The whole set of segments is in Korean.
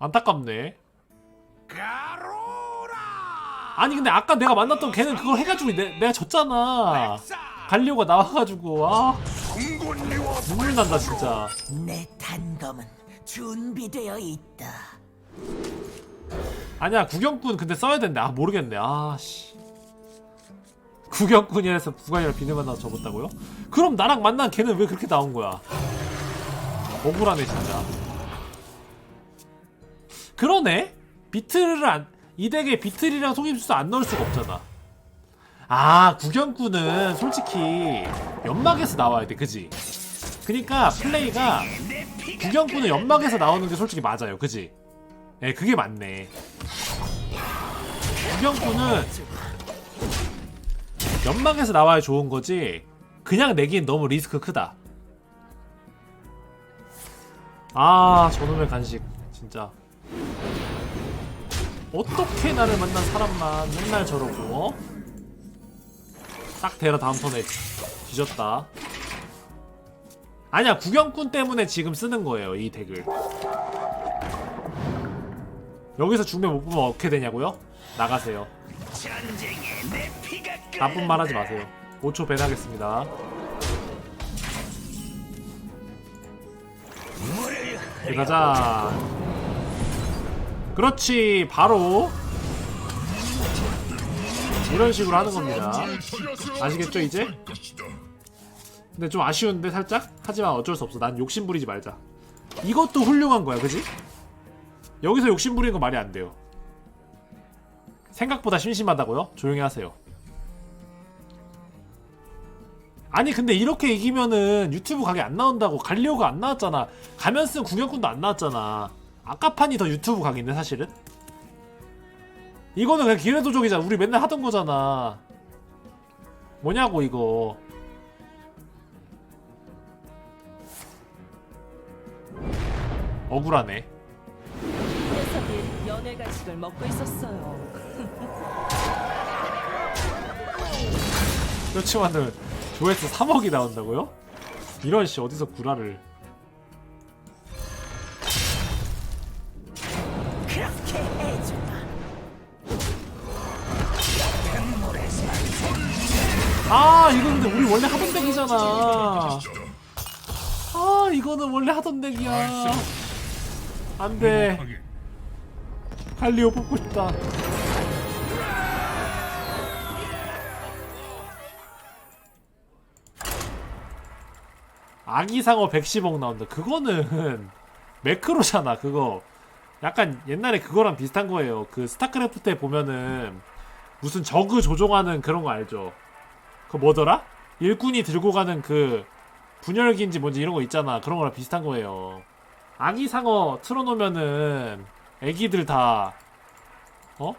안타깝네. 아니 근데 아까 내가 만났던 걔는 그걸 해가지고 내, 내가 졌잖아. 갈리오가 나와가지고 아 눈물 난다 진짜. 내 단검은 준비되어 있다. 아니야 구경꾼 근데 써야 된대. 아 모르겠네. 아씨. 구경꾼이라서 부관이랑 비늘 만나서 접었다고요? 그럼 나랑 만난 걔는 왜 그렇게 나온 거야? 억울하네 진짜. 그러네. 비틀을 안, 이 덱에 비틀이랑 속임수도 안 넣을 수가 없잖아. 아 구경꾼은 솔직히 연막에서 나와야 돼, 그지? 그니까 플레이가 구경꾼은 연막에서 나오는 게 솔직히 맞아요, 그지? 예, 그게 맞네. 구경꾼은 연막에서 나와야 좋은 거지. 그냥 내기엔 너무 리스크 크다. 아, 저놈의 간식 진짜. 어떻게 나를 만난 사람만 맨날 저러고 어? 딱 대라 다음 턴에 뒤졌다. 아니야 구경꾼 때문에 지금 쓰는 거예요 이 덱을. 여기서 중매 못 보면 어떻게 되냐고요? 나가세요. 나쁜 말 하지 마세요. 5초 밴하겠습니다. 네, 가자. 그렇지, 바로. 이런 식으로 하는 겁니다. 아시겠죠, 이제? 근데 좀 아쉬운데, 살짝? 하지만 어쩔 수 없어. 난 욕심 부리지 말자. 이것도 훌륭한 거야, 그지? 여기서 욕심 부리는 거 말이 안 돼요. 생각보다 심심하다고요? 조용히 하세요. 아니 근데 이렇게 이기면은 유튜브 가게 안 나온다고 갈리오가 안 나왔잖아 가면 쓴 구경꾼도 안 나왔잖아 아까 판이 더 유튜브 각인데 사실은? 이거는 그냥 기회도적이잖아. 우리 맨날 하던 거잖아. 뭐냐고 이거. 억울하네. 녀석이 연애 간식을 먹고 있었어요. 그렇지만은 조회수 3억이 나온다고요? 이런 씨 어디서 구라를 아 이거 근데 우리 원래 하던 덱이잖아. 아 이거는 원래 하던 덱이야. 안돼. 갈리오 뽑고 싶다. 아기상어 110억 나온다. 그거는 매크로잖아 그거. 약간 옛날에 그거랑 비슷한 거예요. 그 스타크래프트에 보면은 무슨 저그 조종하는 그런 거 알죠 그 뭐더라? 일꾼이 들고 가는 그 분열기인지 뭔지 이런 거 있잖아. 그런 거랑 비슷한 거예요. 아기 상어 틀어놓으면은 애기들 다 어?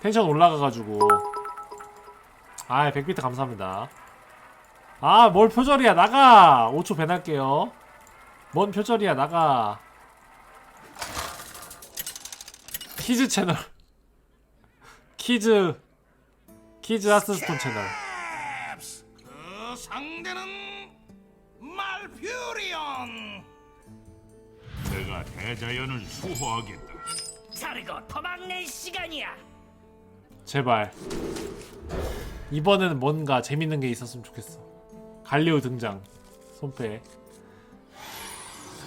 텐션 올라가가지고 아 백비트 감사합니다. 아 뭘 표절이야 나가 5초 배날게요. 뭔 표절이야 나가. 키즈 채널 키즈 키즈 하스스톤 채널 그 상대는 말퓨리온. 내가 대자연을 수호하겠다. 자르고 도망낼 시간이야. 제발. 이번에는 뭔가 재밌는 게 있었으면 좋겠어. 갈리오 등장. 손패.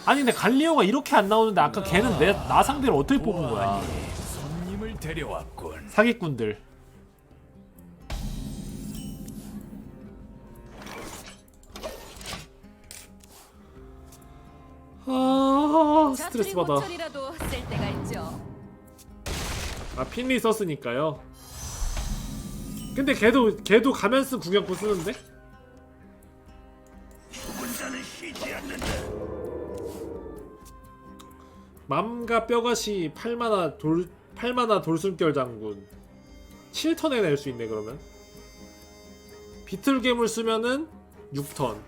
아니 근데 갈리오가 이렇게 안 나오는데 아까 걔는 내, 나 상대로 어떻게 뽑은 거야? 손님을 데려왔군. 사기꾼들 아 스트레스 받아. 모처리라도 쓸 때가 있죠. 아 핀리 썼으니까요. 근데 걔도 걔도 가면 쓴 구경꾼 쓰는데? 죽은 자는 쉬지 않는다. 맘과 뼈가시 8만화 돌 8만화 돌숨결 장군. 7턴에 낼 수 있네 그러면. 비틀 괴물 쓰면은 6턴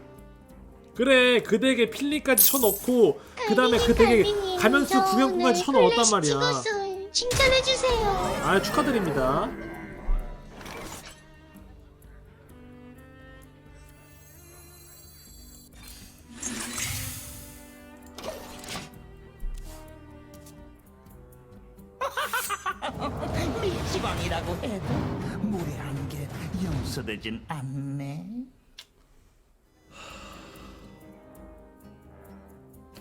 그래 그 덱에 필리까지 쳐넣고 그 다음에 그 덱에 가면수 구명꾼까지 쳐넣었단 말이야 칭찬해주세요. 아 축하드립니다 밀지방이라고 해도 물에 한게 용서되진 않네.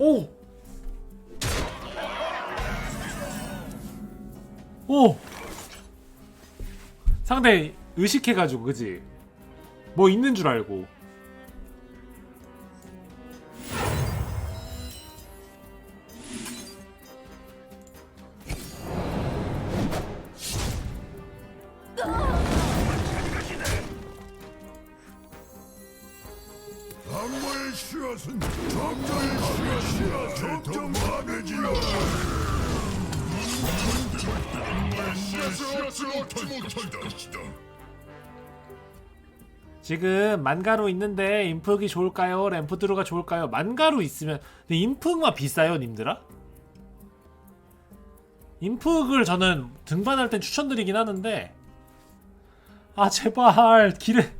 오! 오! 상대 의식해가지고, 그지? 뭐 있는 줄 알고. 지금 만가루 있는데 인프기 좋을까요? 램프드루가 좋을까요? 만가루 있으면 근데 인프가 비싸요 님들아? 인프를 저는 등반할 땐 추천드리긴 하는데 아 제발 기회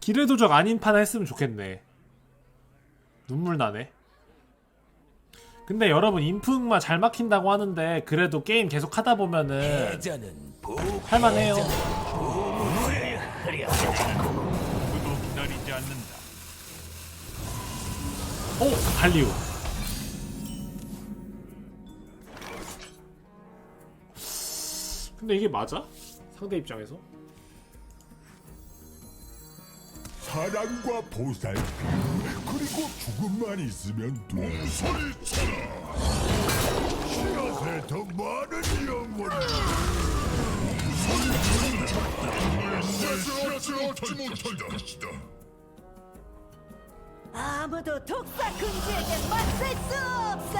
기회 도적 아닌 판 했으면 좋겠네 눈물 나네 근데 여러분 인프만 잘 막힌다고 하는데 그래도 게임 계속 하다 보면은 대전은 할만해요. 누구도 기다리지 않는다 오! 갈리오 근데 이게 맞아? 상대 입장에서? 사랑과 보살 그리고 죽음만 있으면 돼 소리 쳐라 못할 것이다. 아무도 독사 군주에게 맞설 수 없어.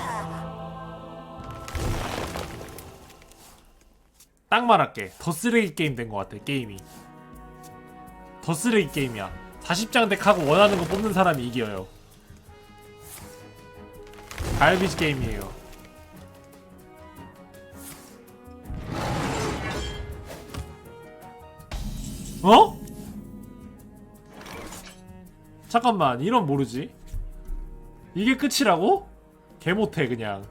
딱 말할게. 더 쓰레기 게임 된 것 같아 게임이. 더 쓰레기 게임이야. 40장 덱하고 원하는 거 뽑는 사람이 이겨요. 갈비지 게임이에요. 어? 잠깐만 이런 모르지 이게 끝이라고? 개 못해 그냥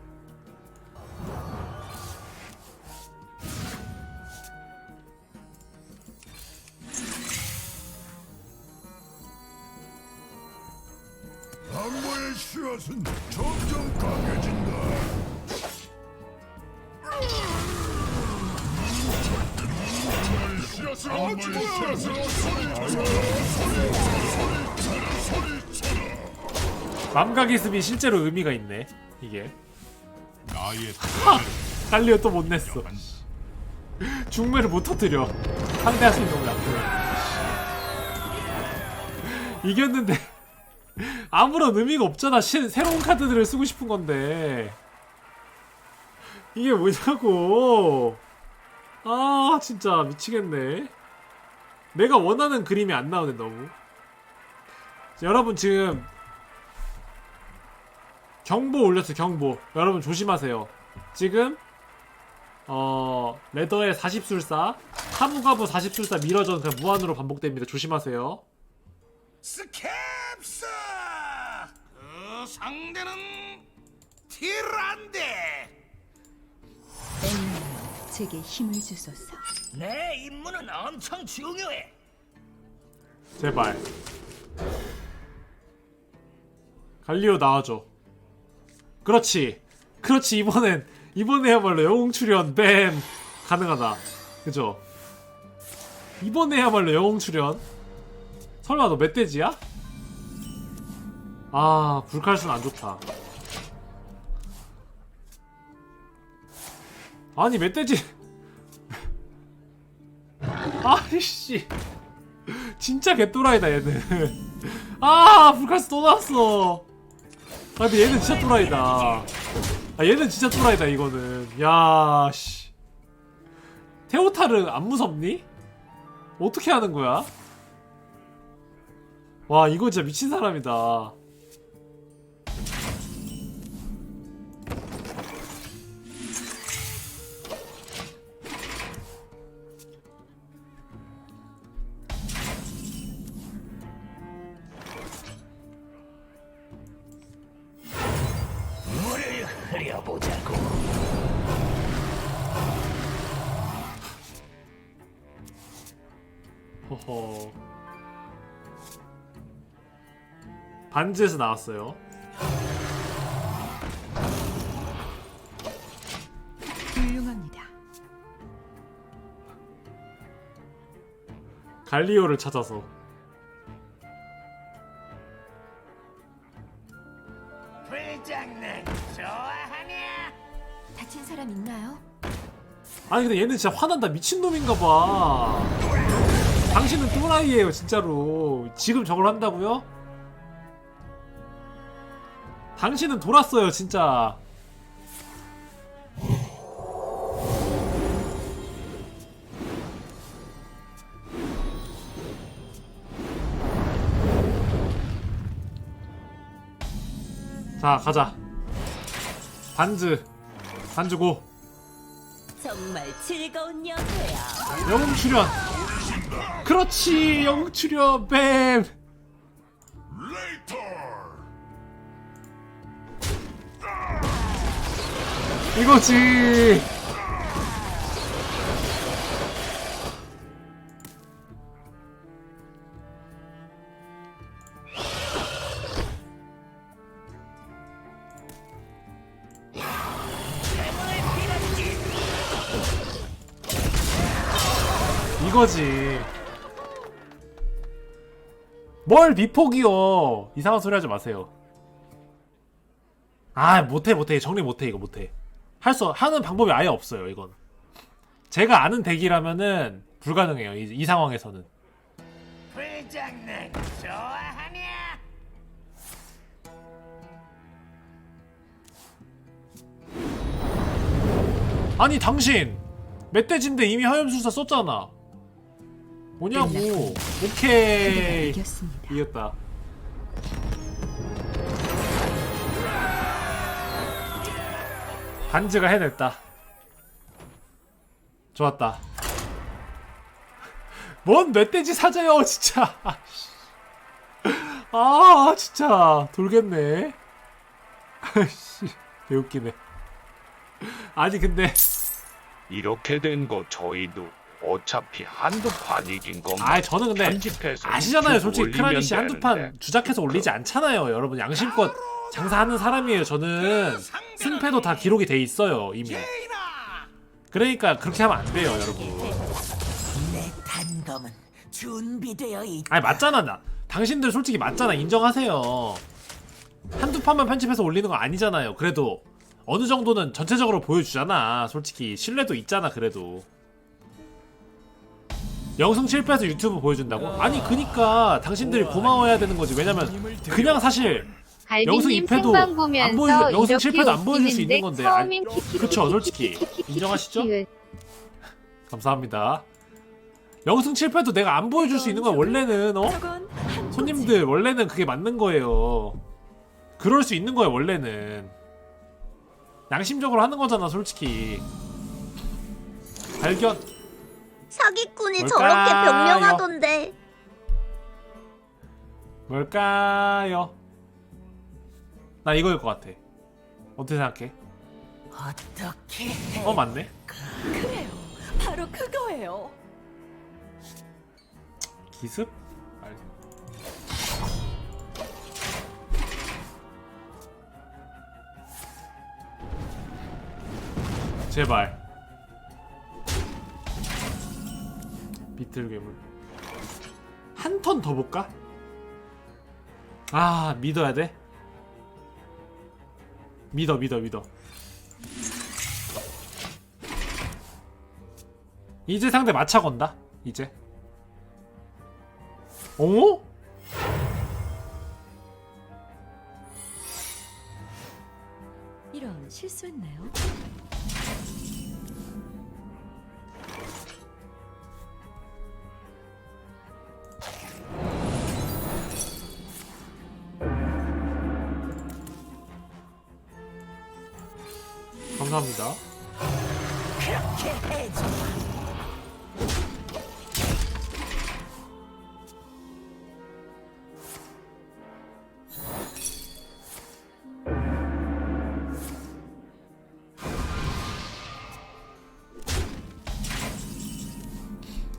맘각이습이 실제로 의미가 있네 이게. 나의 갈리오 또 못 냈어. 중매를 못 터뜨려. 상대할 수 있는 건 약해 이겼는데 아무런 의미가 없잖아. 시, 새로운 카드들을 쓰고 싶은 건데. 이게 뭐냐고. 아 진짜 미치겠네. 내가 원하는 그림이 안 나오네 너무. 자, 여러분 지금 경보 올렸어 경보 여러분 조심하세요 지금 어 레더의 40술사 카무가부 40술사 미러전 그냥 무한으로 반복됩니다 조심하세요 스캡스! 그 상대는 티란데! 제게 힘을 주소서. 내 임무는 엄청 중요해. 제발 갈리오 나와줘 그렇지. 그렇지 이번엔 이번에야말로 영웅 출연 뱀. 가능하다. 그죠? 이번에야말로 영웅 출연. 설마 너 멧돼지야? 아 불칼순 안 좋다. 아니 멧돼지. 아이씨. 진짜 개또라이다 얘는. 아 불칼스 또 나왔어 아 근데 얘는 진짜 또라이다 아 얘는 진짜 또라이다 이거는 야씨 테오타르 안 무섭니? 어떻게 하는 거야? 와 이거 진짜 미친 사람이다 반지에서 나왔어요. 훌륭합니다. 갈리오를 찾아서 불장난 좋아하냐? 다친 사람 있나요? 아니 근데 얘는 진짜 화난다 미친놈인가 봐 당신은 또라이예요 진짜로 지금 저걸 한다고요? 당신은 돌았어요 진짜. 자 가자. 반즈 반주고. 정말 즐거운 영화야. 영웅 출연. 그렇지 영웅 출연 뱀 이거지. 이거지. 뭘 미포기요. 이상한 소리 하지 마세요. 아, 못해, 못해. 정리 못해, 이거 못해. 할 수 하는 방법이 아예 없어요. 이건 제가 아는 덱이라면은 불가능해요. 이, 이 상황에서는. 불장난 좋아하냐? 아니 당신 멧돼지인데 이미 화염술사 썼잖아. 뭐냐고. 네, 네. 오케이 이겼다. 반지가 해냈다. 좋았다. 뭔 멧돼지 사자요 진짜. 아 진짜. 돌겠네. 아씨 배웃기네. 아니 근데. 이렇게 된 거 저희도 어차피 한두 판 이긴 건가? 아 저는 근데 아시잖아요 솔직히 크라니씨 한두 판 주작해서 올리지 않잖아요 여러분. 양심껏. 장사하는 사람이에요. 저는 승패도 다 기록이 돼 있어요. 이미. 그러니까 그렇게 하면 안 돼요, 여러분. 내 단검은 준비되어 있. 아니 맞잖아 나. 당신들 솔직히 맞잖아. 인정하세요. 한두 판만 편집해서 올리는 거 아니잖아요. 그래도 어느 정도는 전체적으로 보여주잖아. 솔직히 신뢰도 있잖아. 그래도. 영승 실패해서 유튜브 보여준다고? 아니 그니까 당신들이 고마워해야 되는 거지 왜냐면 그냥 사실 영승 2패도 안 보여줄, 영승 7패도 안 보여줄 수 있는 건데. 아, 그쵸 솔직히. 인정하시죠? 감사합니다. 영승 7패도 내가 안 보여줄 수 있는 건 원래는 어? 손님들 원래는 그게 맞는 거예요. 그럴 수 있는 거예요 원래는. 양심적으로 하는 거잖아 솔직히. 발견. 사기꾼이 뭘까요? 저렇게 변명하던데. 뭘까요? 나 이거일 것 같아 어떻게 생각해? 어떻게 해? 어 맞네 그래요. 바로 그거예요. 기습? 알- 제발 비틀 괴물 한 턴 더 볼까? 아 믿어야 돼? 믿어 믿어 믿어 이제 상대 마차 건다 이제 어? 이런 실수했네요. 감사합니다.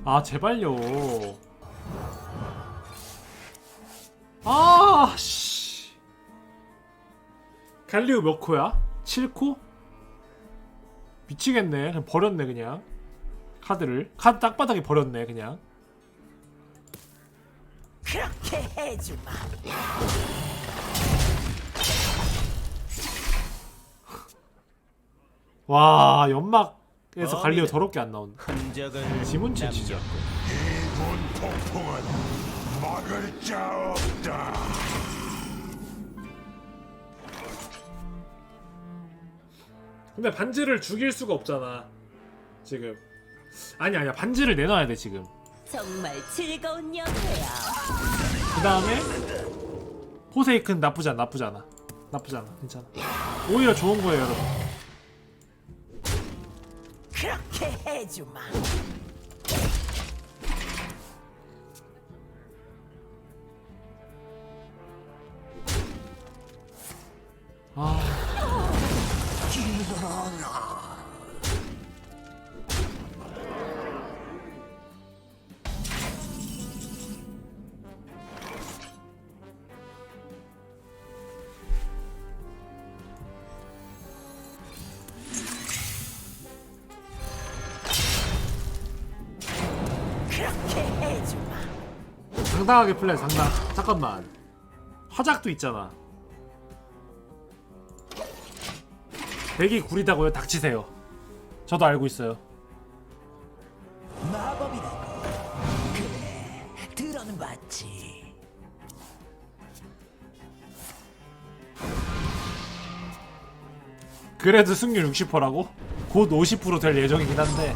아 제발요. 아, 씨. 갈리오 몇 코야? 7코? 미치겠네. 그냥 버렸네, 그냥. 카드를. 카드 땅바닥에 버렸네, 그냥. 그렇게 해주마. 와, 연막에서 갈리오 더럽게 안 나온다. 흔적을 지문체 진짜. 이번 폭풍은 막을 자 없다. 근데 반지를 죽일 수가 없잖아. 지금. 아니 아니야. 반지를 내놔야 돼, 지금. 정말 즐거운 연애야. 그 다음에 포세이큰 나쁘지 않아 나쁘지 않아 나쁘지 않아 괜찮아 오히려 좋은 거예요 여러분 그렇게 해주마. 아 당당하게 플레이 상당. 잠깐만. 화작도 있잖아. 백이 구리다고요? 닥치세요. 저도 알고 있어요. 마법이라고. 그래, 들어는 봤지. 그래도 승률 60%라고? 곧 50%될 예정이긴 한데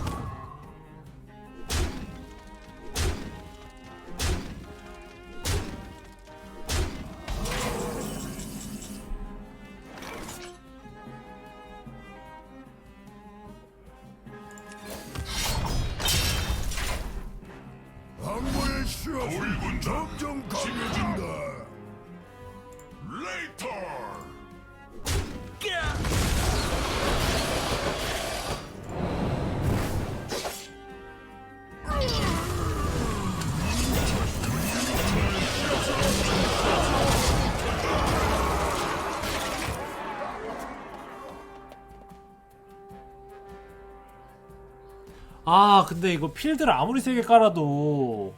아 근데 이거 필드를 아무리 세게 깔아도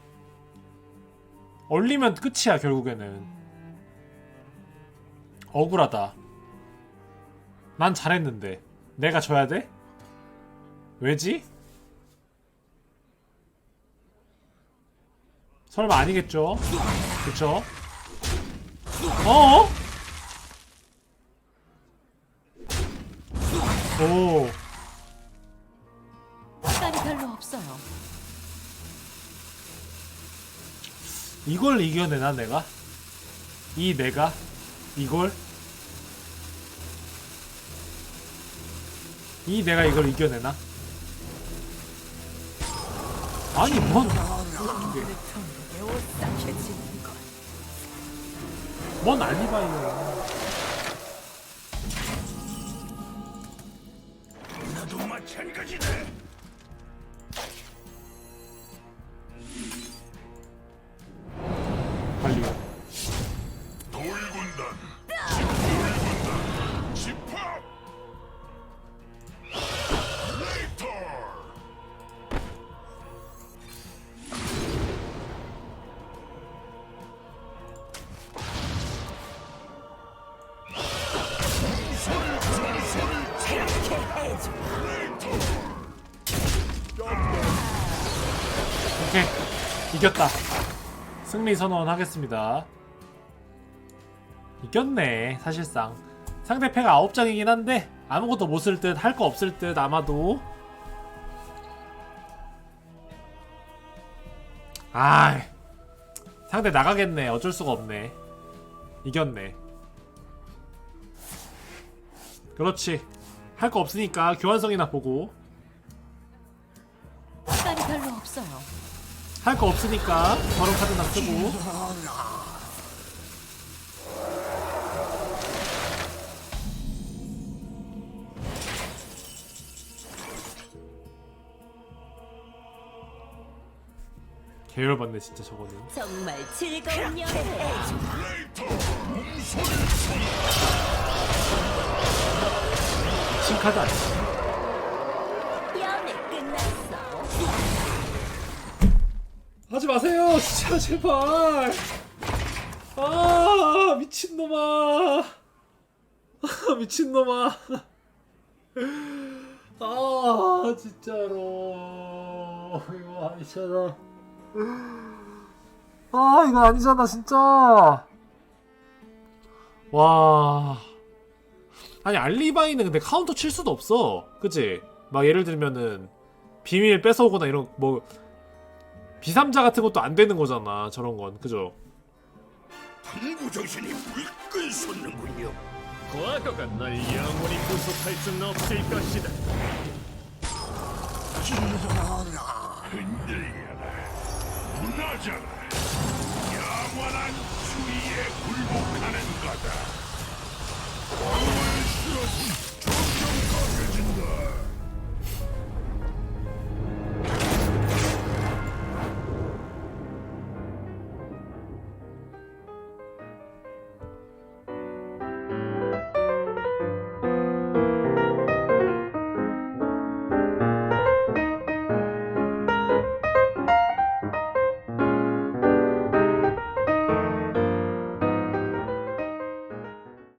얼리면 끝이야 결국에는 억울하다 난 잘했는데 내가 져야 돼? 왜지? 설마 아니겠죠? 그쵸? 어? 오 별로 없어요. 이걸 이겨내나 내가? 이 내가? 이걸? 이 내가 이걸 이겨내나? 아니 뭔 이게 오싹해지는 것. 뭔 알리바이야 이겼다. 승리 선언하겠습니다. 이겼네 사실상. 상대 패가 9장이긴 한데 아무것도 못 쓸 듯 할 거 없을 듯 아마도. 아 상대 나가겠네. 어쩔 수가 없네. 이겼네. 그렇지. 할 거 없으니까 교환성이나 보고. 시간이 별로 없어요. 할 거 없으니까 바로 카드나 쓰고. 계열받네 진짜 저거는. 정말 즐거운 여행. 싱카드 아니야 마세요. 진짜 제발. 아 미친놈아. 아 미친놈아. 아 진짜로. 이거 아니잖아. 아 이거 아니잖아 진짜. 와. 아니 알리바이는 근데 카운터 칠 수도 없어. 그치? 막 예를 들면은 비밀 뺏어오거나 이런 뭐 비삼자 같은 것도 안 되는 거잖아 저런 건 그죠? 탐구 정신이 물끈 솟는군요. 과거가 날 영원히 구속할 수는 없을 것이다. 일어나. 흔들려라. 무너져라. 영원한 추위에 굴복하는 거다. 왕을 쓰러진